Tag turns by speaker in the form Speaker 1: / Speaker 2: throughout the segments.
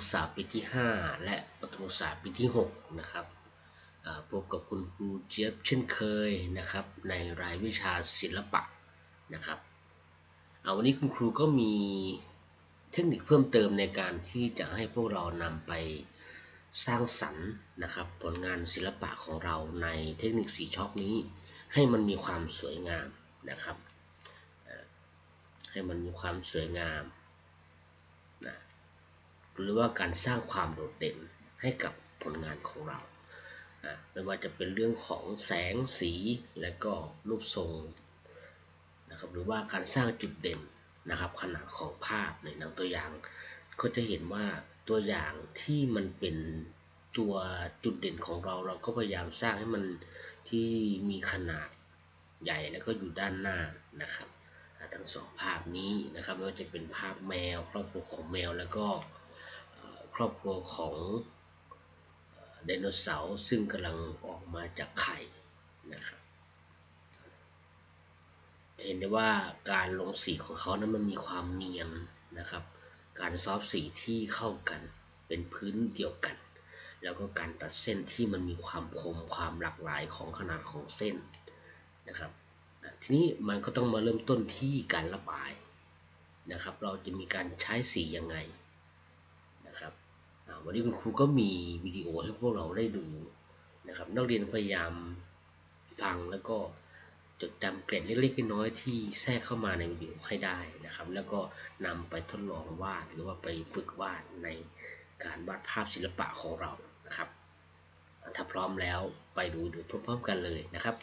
Speaker 1: ศึกษาปีที่ 5 และประถมศึกษาปีที่ 6 นะครับพบกับคุณครูเจี๊ยบเช่นเคยนะครับ ในรายวิชาศิลปะนะครับอ่าวันนี้คุณครูก็มีเทคนิคเพิ่มเติมในการที่จะให้พวกเรานำไปสร้างสรรค์นะครับ ผลงานศิลปะของเราในเทคนิคสีช็อกนี้ ให้มันมีความสวยงามนะครับ ให้มันมีความสวยงาม หรือว่าการสร้างความโดดเด่นให้กับผลงานของเรานะไม่ว่าจะเป็นเรื่องของแสงสีและก็รูปทรงนะครับหรือว่าการสร้างจุดเด่นนะครับขนาดของภาพในหนังตัวอย่าง ก็จะเห็นว่าตัวอย่างที่มันเป็นตัวจุดเด่นของเราเราก็พยายามสร้างให้มันที่มีขนาดใหญ่แล้วก็อยู่ด้านหน้านะครับทั้งสองภาพนี้นะครับไม่ว่าจะเป็นภาพแมวครอบครัวของแมวแล้วก็ ครอบครัวของไดโนเสาร์ซึ่งกำลังออกมาจากไข่นะครับเห็นได้ว่าการลงสีของเขานั้นมันมีความเนียนนะครับ การซอฟสีที่เข้ากันเป็นพื้นเดียวกัน แล้วก็การตัดเส้นที่มันมีความคมความหลากหลายของขนาดของเส้นนะครับทีนี้มันก็ต้องมาเริ่มต้นที่การระบายนะครับ เราจะมีการใช้สียังไงนะครับ วันนี้คุณครูก็มีวิดีโอให้พวกเราได้ดูนะครับ นักเรียนพยายามฟังแล้วก็จดจำเกร็ดเล็กๆน้อยๆที่แทรกเข้ามาในวิดีโอให้ได้นะครับ แล้วก็นำไปทดลองวาดหรือว่าไปฝึกวาดในการวาดภาพศิลปะของเรานะครับ ถ้าพร้อมแล้วไปดูดูพร้อมๆกันเลยนะครับ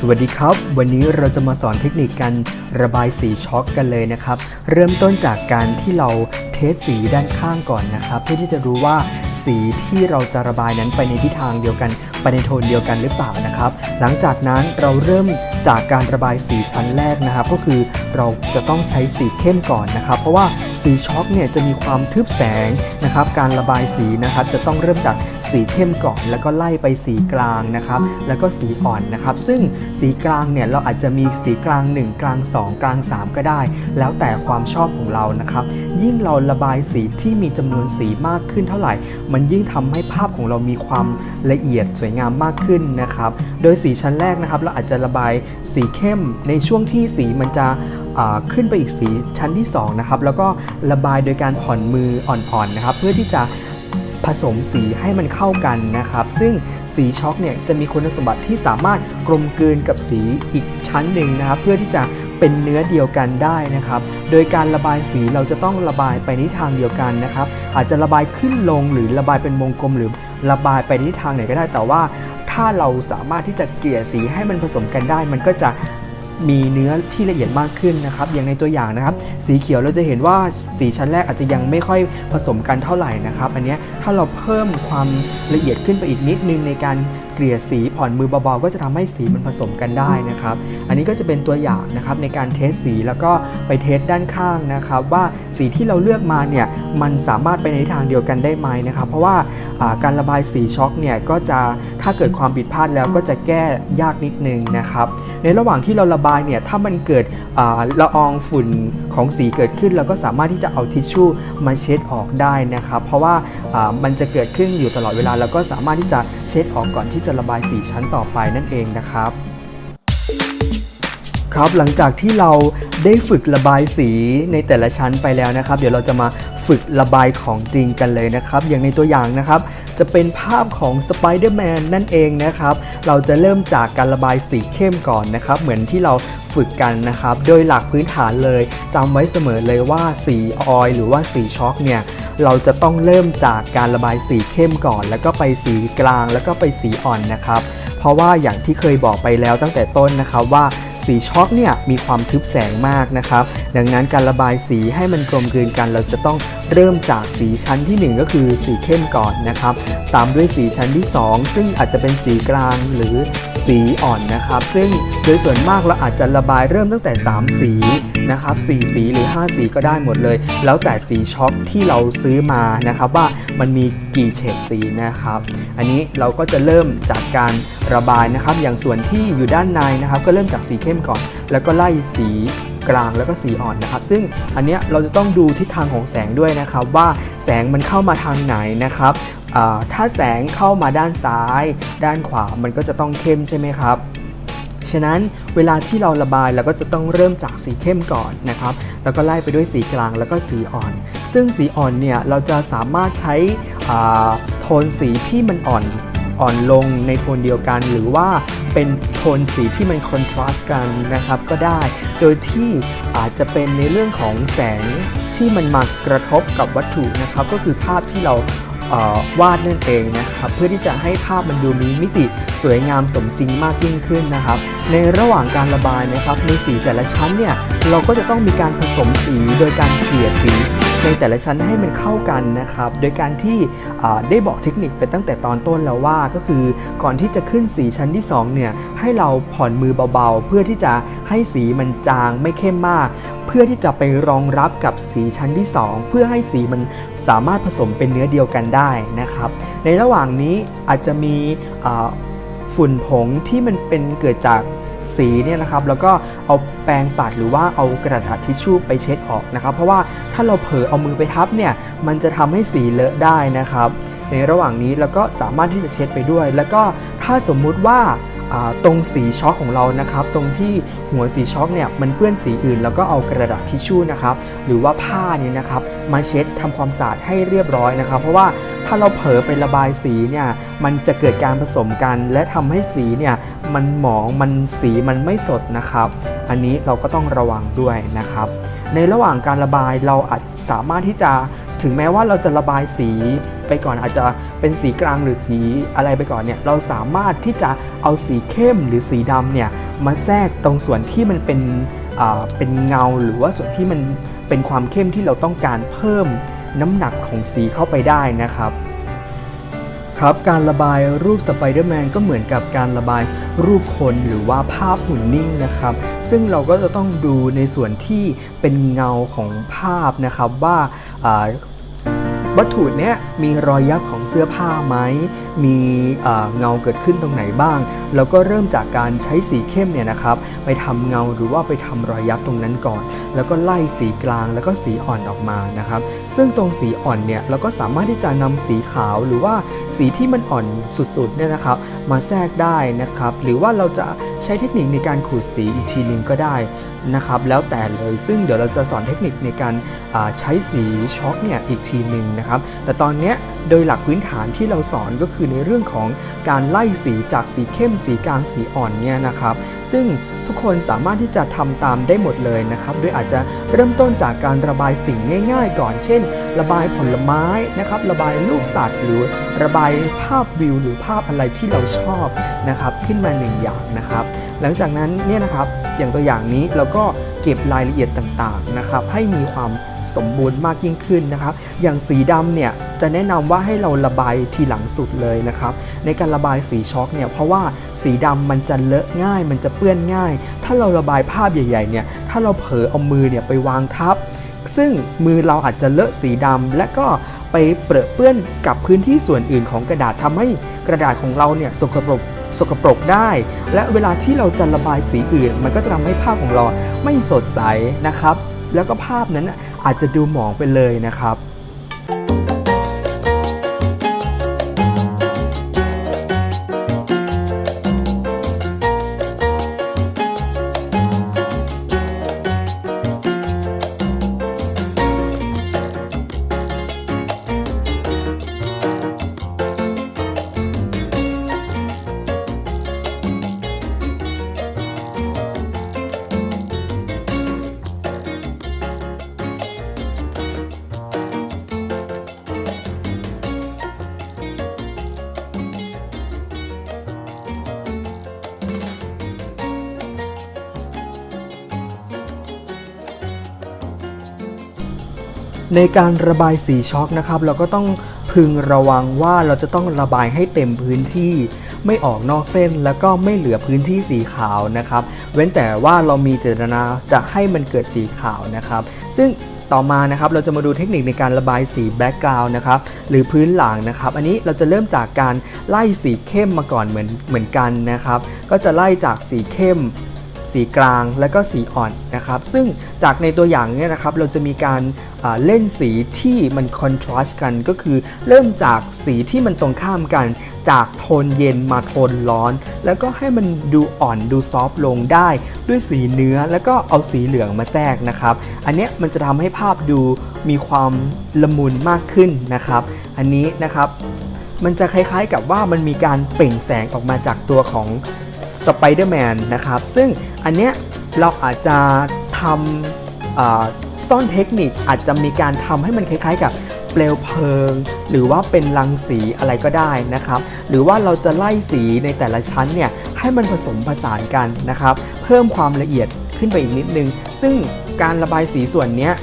Speaker 2: สวัสดีครับ วันนี้เราจะมาสอนเทคนิคการระบายสีช็อกกันเลยนะครับ เริ่มต้นจากการที่เราเทสสีด้านข้างก่อนนะครับ เพื่อที่จะรู้ว่าสีที่เราจะระบายนั้นไปในทิศทางเดียวกัน ไปในโทนเดียวกันหรือเปล่านะครับ หลังจากนั้นเราเริ่ม จากการระบายสีชั้นแรกนะครับก็คือเราจะต้องใช้สีเข้มก่อนนะครับ เพราะว่าสีช็อกเนี่ยจะมีความทึบแสงนะครับการระบายสีนะครับจะต้องเริ่มจากสีเข้มก่อน แล้วก็ไล่ไปสีกลางนะครับแล้วก็สีอ่อนนะครับ ซึ่งสีกลางเนี่ยเราอาจจะมีสีกลาง 1 กลาง 2 กลาง 3 ก็ได้ แล้วแต่ความชอบของเรานะครับ ยิ่งเราระบายสีที่มีจำนวนสีมากขึ้นเท่าไหร่ มันยิ่งทำให้ภาพของเรามีความละเอียดสวยงามมากขึ้นนะครับ โดยสีชั้นแรกนะครับ เราอาจจะระบายสีเข้มในช่วงที่สีมันจะขึ้นไปอีกสีชั้นที่2นะครับแล้วก็ระบายโดยการผ่อนมืออ่อนๆนะครับ เพื่อที่จะผสมสีให้มันเข้ากันนะครับ ซึ่งสีช็อกเนี่ยจะมีคุณสมบัติที่สามารถกลมกลืนกับสีอีกชั้นหนึ่งนะครับ เพื่อที่จะเป็นเนื้อเดียวกันได้นะครับ โดยการระบายสีเราจะต้องระบายไปในทิทางเดียวกันนะครับ อาจจะระบายขึ้นลงหรือระบายเป็นวงกลมหรือระบายไปในทิทางไหนก็ได้แต่ว่า ถ้าเราสามารถที่จะเกลี่ยสีให้มันผสมกันได้ มันก็จะมีเนื้อที่ละเอียดมากขึ้นนะครับ อย่างในตัวอย่างนะครับ สีเขียวเราจะเห็นว่าสีชั้นแรกอาจจะยังไม่ค่อยผสมกันเท่าไหร่นะครับ อันเนี้ยถ้าเราเพิ่มความละเอียดขึ้นไปอีกนิดนึงในการ เกลี่ยสีผ่อนมือเบาๆ ก็จะทำให้สีมันผสมกันได้นะครับ อันนี้ก็จะเป็นตัวอย่างนะครับในการเทสสีแล้วก็ไปเทสด้านข้างนะครับ ว่าสีที่เราเลือกมาเนี่ยมันสามารถไปในทางเดียวกันได้ไหมนะครับ เพราะว่าการระบายสีช็อกเนี่ยก็จะถ้าเกิดความผิดพลาดแล้วก็จะแก้ยากนิดนึงนะครับในระหว่างที่เราระบายเนี่ยถ้ามันเกิดละอองฝุ่นของสีเกิดขึ้น เราก็สามารถที่จะเอาทิชชู่มาเช็ดออกได้นะครับ เพราะว่าอ่ามันจะเกิดขึ้นอยู่ตลอดเวลา แล้วก็สามารถที่จะเช็ดออกก่อนที่จะระบายสีชั้นต่อไปนั่นเองนะครับ ครับหลังจากที่เราได้ฝึกระบายสีในแต่ละชั้นไปแล้วนะครับ เดี๋ยวเราจะมาฝึกระบายของจริงกันเลยนะครับ อย่างในตัวอย่างนะครับ จะเป็นภาพของสไปเดอร์แมนนั่นเองนะครับ เราจะเริ่มจากการระบายสีเข้มก่อนนะครับ เหมือนที่เราฝึกกันนะครับ โดยหลักพื้นฐานเลยจำไว้เสมอเลยว่าสีออยหรือว่าสีช็อกเนี่ย เราจะต้องเริ่มจากการระบายสีเข้มก่อน แล้วก็ไปสีกลางแล้วก็ไปสีอ่อนนะครับ เพราะว่าอย่างที่เคยบอกไปแล้วตั้งแต่ต้นนะครับว่าสีช็อกเนี่ยมีความทึบแสงมากนะครับ ดังนั้นการระบายสีให้มันกลมกลืนกัน เราจะต้องเริ่มจากสีชั้นที่ 1 ก็คือสีเข้มก่อนนะครับ ตามด้วยสีชั้นที่ 2 ซึ่งอาจจะเป็นสีกลางหรือสีอ่อนนะครับ ซึ่งโดยส่วนมากเราอาจจะระบายเริ่มตั้งแต่ 3 สีนะครับ4สีหรือ 5 สีก็ได้หมดเลย แล้วแต่สีช็อคที่เราซื้อมานะครับว่ามันมีกี่เฉดสีนะครับ อันนี้เราก็จะเริ่มจากการระบายนะครับ อย่างส่วนที่อยู่ด้านในนะครับ ก็เริ่มจากสีเข้มก่อน แล้วก็ไล่สี กลางแล้วก็สีอ่อนนะครับ ซึ่งอันเนี้ยเราจะต้องดูทิศทางของแสงด้วยนะครับ ว่าแสงมันเข้ามาทางไหนนะครับถ้าแสงเข้ามาด้านซ้าย ด้านขวามันก็จะต้องเข้มใช่ไหมครับฉะนั้นเวลาที่เราระบายเราก็จะต้องเริ่มจากสีเข้มก่อนนะครับ แล้วก็ไล่ไปด้วยสีกลางแล้วก็สีอ่อน ซึ่งสีอ่อนเนี่ยเราจะสามารถใช้โทนสีที่มันอ่อน อ่อนลงในโทนเดียวกัน หรือว่าเป็นโทนสีที่มันคอนทราสต์กันนะครับก็ได้ โดยที่อาจจะเป็นในเรื่องของแสงที่มันมากระทบกับวัตถุนะครับ ก็คือภาพที่เราวาดนั่นเองนะครับเพื่อที่จะให้ภาพมันดูมีมิติสวยงามสมจริงมากยิ่งขึ้นนะครับ ในระหว่างการระบายนะครับในสีแต่ละชั้นเนี่ยเราก็จะต้องมีการผสมสีโดยการเกลี่ยสี ในแต่ละชั้นให้มันเข้ากันนะครับ โดยการที่ได้บอกเทคนิคไปตั้งแต่ตอนต้นแล้วว่าก็คือก่อนที่จะขึ้นสีชั้นที่สองเนี่ยให้เราผ่อนมือเบาๆ เพื่อที่จะให้สีมันจางไม่เข้มมาก เพื่อที่จะไปรองรับกับสีชั้นที่ 2 เพื่อให้สีมันสามารถผสมเป็นเนื้อเดียวกันได้นะครับ ในระหว่างนี้อาจจะมีฝุ่นผงที่มันเป็นเกิดจาก สีเนี่ยนะครับแล้วก็เอาแปรงปัดหรือว่าเอากระดาษทิชชู่ไปเช็ดออกนะครับ เพราะว่าถ้าเราเผลอเอามือไปทับเนี่ยมันจะทำให้สีเลอะได้นะครับ ในระหว่างนี้เราก็สามารถที่จะเช็ดไปด้วย แล้วก็ถ้าสมมุติว่า ตรงสีช็อคของเรานะครับ ตรงที่หัวสีช็อคเนี่ยมันเปื้อนสีอื่น แล้วก็เอากระดาษทิชชู่นะครับหรือว่าผ้าเนี่ยนะครับมาเช็ดทำความสะอาดให้เรียบร้อยนะครับ เพราะว่าถ้าเราเผลอไประบายสีเนี่ยมันจะเกิดการผสมกัน และทำให้สีเนี่ยมันหมองมันสีมันไม่สดนะครับ อันนี้เราก็ต้องระวังด้วยนะครับ ในระหว่างการระบายเราอาจสามารถที่จะ ถึงแม้ว่าเราจะระบายสีไปก่อนอาจจะเป็นสีกลางหรือสีอะไรไปก่อนเนี่ยเราสามารถที่จะเอาสีเข้มหรือสีดำเนี่ยมาแทรกตรงส่วนที่มันเป็นเป็นเงาหรือว่าส่วนที่มันเป็นความเข้มที่เราต้องการเพิ่มน้ำหนักของสีเข้าไปได้นะครับครับการระบายรูปสไปเดอร์แมนก็เหมือนกับการระบายรูปคนหรือว่าภาพหุ่นนิ่งนะครับ ซึ่งเราก็จะต้องดูในส่วนที่เป็นเงาของภาพนะครับว่า วัตถุเนี้ยมีรอยยับของเสื้อผ้าไหม มีเงาเกิดขึ้นตรงไหนบ้าง แล้วก็เริ่มจากการใช้สีเข้มเนี่ยนะครับ ไปทำเงาหรือว่าไปทำรอยยับตรงนั้นก่อน แล้วก็ไล่สีกลางแล้วก็สีอ่อนออกมานะครับ ซึ่งตรงสีอ่อนเนี่ยเราก็สามารถที่จะนำสีขาวหรือว่าสีที่มันอ่อนสุดๆเนี่ยนะครับ มาแทรกได้นะครับ หรือว่าเราจะใช้เทคนิคในการขูดสีอีกทีหนึงก็ได้ นะครับแล้วแต่เลยซึ่งเดี๋ยวเราจะสอนเทคนิคในการใช้สีช็อคเนี่ยอีกทีหนึ่งนะครับแต่ตอนนี้โดยหลักพื้นฐานที่เราสอนก็คือในเรื่องของการไล่สีจากสีเข้มสีกลางสีอ่อนเนี่ยนะครับซึ่งทุกคนสามารถที่จะทำตามได้หมดเลยนะครับโดยอาจจะเริ่มต้นจากการระบายสิ่งง่าย ๆ ก่อน เช่น ระบายผลไม้นะครับระบายรูปสัตว์ หรือระบายภาพวิว หรือภาพอะไรที่เราชอบนะครับขึ้นมาหนึ่งอย่างนะครับ หลังจากนั้นเนี่ยนะครับอย่างตัวอย่างนี้เราก็เก็บรายละเอียดต่างๆนะครับให้มีความสมบูรณ์มากยิ่งขึ้นนะครับ อย่างสีดำเนี่ยจะแนะนำว่าให้เราระบายทีหลังสุดเลยนะครับ ในการระบายสีช็อกเนี่ยเพราะว่าสีดำมันจะเลอะง่าย มันจะเปื้อนง่าย ถ้าเราระบายภาพใหญ่ๆเนี่ยถ้าเราเผลอเอามือเนี่ยไปวางทับ ซึ่งมือเราอาจจะเลอะสีดำและก็ไปเปรอะเปื้อนกับพื้นที่ส่วนอื่นของกระดาษทำให้กระดาษของเราเนี่ยสกปรก สกปรกได้ และเวลาที่เราจะระบายสีอื่น มันก็จะทำให้ภาพของเราไม่สดใสนะครับ แล้วก็ภาพนั้นอาจจะดูหมองไปเลยนะครับ ในการระบายสีช็อกนะครับ เราก็ต้องพึงระวังว่าเราจะต้องระบายให้เต็มพื้นที่ ไม่ออกนอกเส้นแล้วก็ไม่เหลือพื้นที่สีขาวนะครับ เว้นแต่ว่าเรามีเจตนาจะให้มันเกิดสีขาวนะครับ ซึ่งต่อมานะครับเราจะมาดูเทคนิคในการระบายสีแบ็กกราวน์นะครับหรือพื้นหลังนะครับ อันนี้เราจะเริ่มจากการไล่สีเข้มมาก่อนเหมือนเหมือนกันนะครับ ก็จะไล่จากสีเข้ม สีกลางและก็สีอ่อนนะครับ ซึ่งจากในตัวอย่างเนี่ยนะครับเราจะมีการเล่นสีที่มันคอนทราสต์กันก็คือเริ่มจากสีที่มันตรงข้ามกัน จากโทนเย็นมาโทนร้อน แล้วก็ให้มันดูอ่อนดูซอฟต์ลงได้ ด้วยสีเนื้อแล้วก็เอาสีเหลืองมาแทรกนะครับ อันเนี้ยมันจะทำให้ภาพดูมีความละมุนมากขึ้นนะครับ อันนี้นะครับ มันจะคล้ายๆกับว่ามันมีการเปล่งแสงออกมาจากตัวของสไปเดอร์แมนนะครับ ซึ่งอันเนี้ยเราอาจจะทำซ่อนเทคนิคอาจจะมีการทำให้มันคล้ายๆกับเปลวเพลิง หรือว่าเป็นรังสีอะไรก็ได้นะครับ หรือว่าเราจะไล่สีในแต่ละชั้นเนี่ยให้มันผสมผสานกันนะครับ เพิ่มความละเอียดขึ้นไปอีกนิดนึง ซึ่งการระบายสีส่วนเนี้ย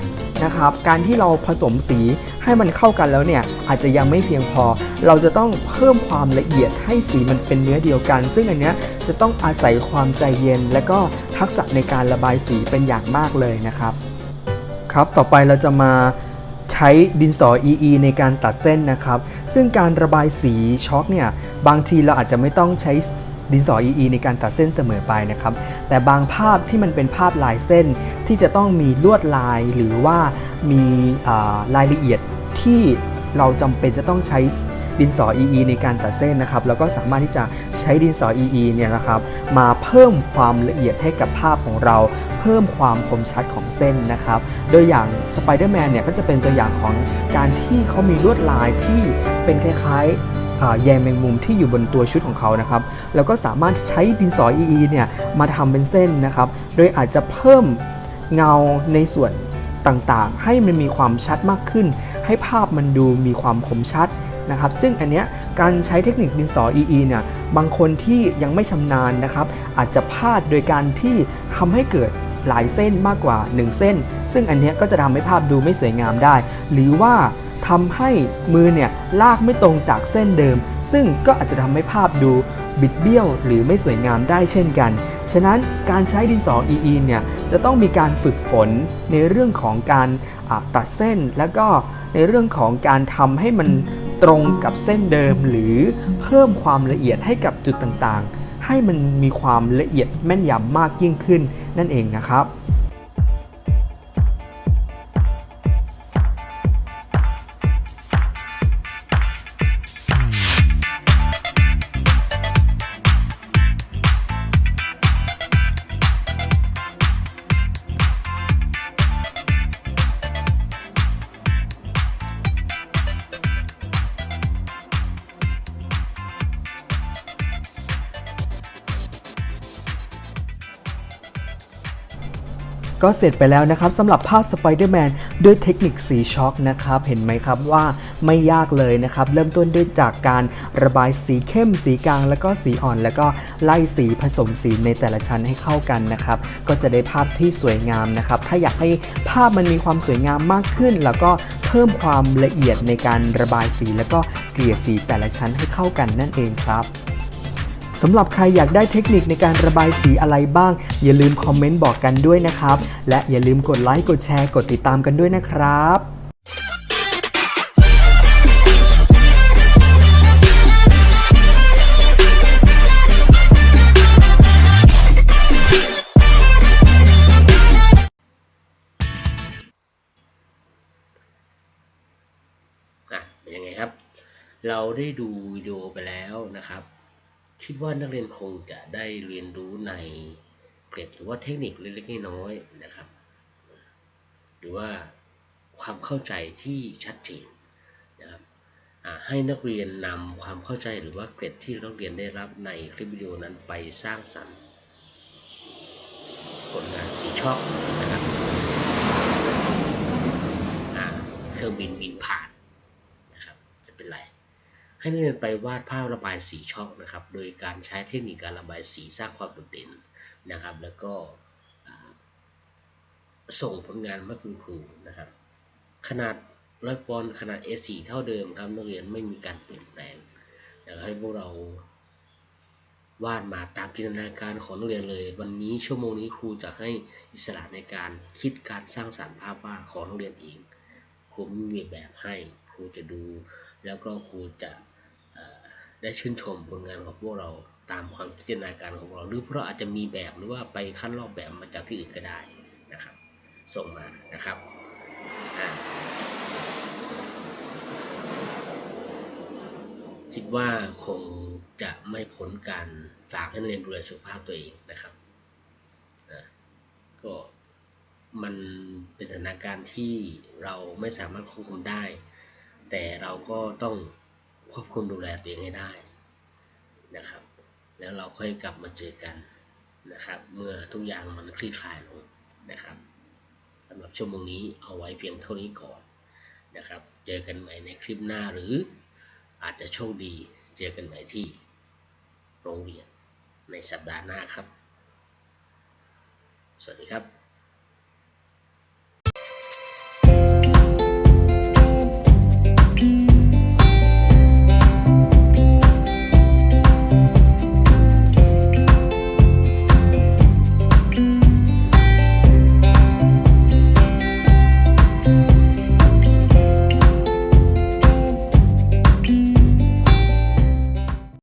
Speaker 2: นะครับ การที่เราผสมสีให้มันเข้ากันแล้วเนี่ยอาจจะยังไม่เพียงพอ เราจะต้องเพิ่มความละเอียดให้สีมันเป็นเนื้อเดียวกัน ซึ่งอันเนี้ยจะต้องอาศัยความใจเย็น และก็ทักษะในการระบายสีเป็นอย่างมากเลยนะครับ ครับต่อไปเราจะมาใช้ดินสอ EE ในการตัดเส้นนะครับ ซึ่งการระบายสีช็อคเนี่ยบางทีเราอาจจะไม่ต้องใช้ ดินสอ EE ในการตัดเส้นเสมอไปนะครับ แต่บางภาพที่มันเป็นภาพลายเส้นที่จะต้องมีลวดลายหรือว่ามีอ่ารายละเอียดที่เราจำเป็นจะต้องใช้ดินสอ EE ในการตัดเส้นนะครับ แล้วก็สามารถที่จะใช้ดินสอ EE เนี่ยนะครับ มาเพิ่มความละเอียดให้กับภาพของเรา เพิ่มความคมชัดของเส้นนะครับ โดยอย่าง Spider-Man เนี่ยก็จะเป็นตัวอย่างของการที่เขามีลวดลายที่เป็นคล้ายๆ แยงแมงมุมที่อยู่บนตัวชุดของเขานะครับ แล้วก็สามารถใช้ดินสอ EE เนี่ยมาทำเป็นเส้นนะครับ โดยอาจจะเพิ่มเงาในส่วนต่างๆ ให้มันมีความชัดมากขึ้น ให้ภาพมันดูมีความคมชัดนะครับ ซึ่งอันเนี้ยการใช้เทคนิคดินสอ EE เนี่ยบางคนที่ยังไม่ชำนาญนะครับ อาจจะพลาดโดยการที่ทำให้เกิดหลายเส้นมากกว่า 1 เส้น ซึ่งอันเนี้ยก็จะทำให้ภาพดูไม่สวยงามได้ หรือว่า ทำให้มือเนี่ยลากไม่ตรงจากเส้นเดิม ซึ่งก็อาจจะทำให้ภาพดูบิดเบี้ยวหรือไม่สวยงามได้เช่นกัน ฉะนั้นการใช้ดินสอ EE เนี่ยจะต้องมีการฝึกฝนในเรื่องของการตัดเส้น แล้วก็ในเรื่องของการทำให้มันตรงกับเส้นเดิม หรือเพิ่มความละเอียดให้กับจุดต่างๆ ให้มันมีความละเอียดแม่นยำมากยิ่งขึ้นนั่นเองนะครับ ก็เสร็จไปแล้วนะครับสำหรับภาพ Spider-Man ด้วยเทคนิคสีช็อคนะครับ เห็นไหมครับว่าไม่ยากเลยนะครับ เริ่มต้นด้วยจากการระบายสีเข้มสีกลาง แล้วก็สีอ่อน แล้วก็ไล่สีผสมสีในแต่ละชั้นให้เข้ากันนะครับ ก็จะได้ภาพที่สวยงามนะครับ ถ้าอยากให้ภาพมันมีความสวยงามมากขึ้น แล้วก็เพิ่มความละเอียดในการระบายสี แล้วก็เกลี่ยสีแต่ละชั้นให้เข้ากันนั่นเองครับ สำหรับใครอยากได้เทคนิคในการระบายสีอะไรบ้าง อย่าลืมคอมเมนต์บอกกันด้วยนะครับ และอย่าลืมกดไลค์กดแชร์กดติดตามกันด้วยนะครับ
Speaker 1: อะเป็นยังไงครับ เราได้ดูวิดีโอไปแล้วนะครับ คิดว่านักเรียนคงจะได้เรียนรู้ในเกร็ดหรือว่าเทคนิคเล็กๆน้อยๆนะครับ หรือว่าความเข้าใจที่ชัดเจนนะครับให้นักเรียนนำความเข้าใจหรือว่าเกร็ดที่นักเรียนได้รับในคลิปวิดีโอนั้นไปสร้างสรรค์ผลงานสีช่องนะครับเครื่องบินบินผ่าน นะครับไม่เป็นไร ให้นักเรียนไปวาดภาพระบายสีช่องนะครับ โดยการใช้เทคนิคการระบายสีสร้างความโดดเด่นนะครับ แล้วก็ส่งผลงานมาคุณครูนะครับ ขนาดร้อยปอนด์ขนาด A4 เท่าเดิมครับนักเรียนไม่มีการเปลี่ยนแปลงอยากให้พวกเราวาดมาตามจินตนาการของนักเรียนเลย วันนี้ชั่วโมงนี้ครูจะให้อิสระในการคิดการสร้างสรรค์ภาพวาดของนักเรียนเองครูไม่มีแบบให้ครูจะดู แล้วก็ครูจะ ได้ชื่นชมผลงานของพวกเราตามความจินตนาการของเรา หรือเพราะอาจจะมีแบบหรือว่าไปขั้นรอบแบบมาจากที่อื่นก็ได้นะครับ ส่งมานะครับคิดว่าคงจะไม่พ้นการฝากให้นเรียนดูแลสุขภาพตัวเองนะครับนะก็มันเป็นสถานการณ์ที่เราไม่สามารถควบคุมได้ แต่เราก็ต้อง ควบคุมดูแลตัวเองให้ได้นะครับ แล้วเราค่อยกลับมาเจอกันนะครับ เมื่อทุกอย่างมันคลี่คลายลงนะครับสำหรับชั่วโมงนี้เอาไว้เพียงเท่านี้ก่อนนะครับ เจอกันใหม่ในคลิปหน้าหรืออาจจะโชคดีเจอกันใหม่ที่โรงเรียนในสัปดาห์หน้าครับ สวัสดีครับ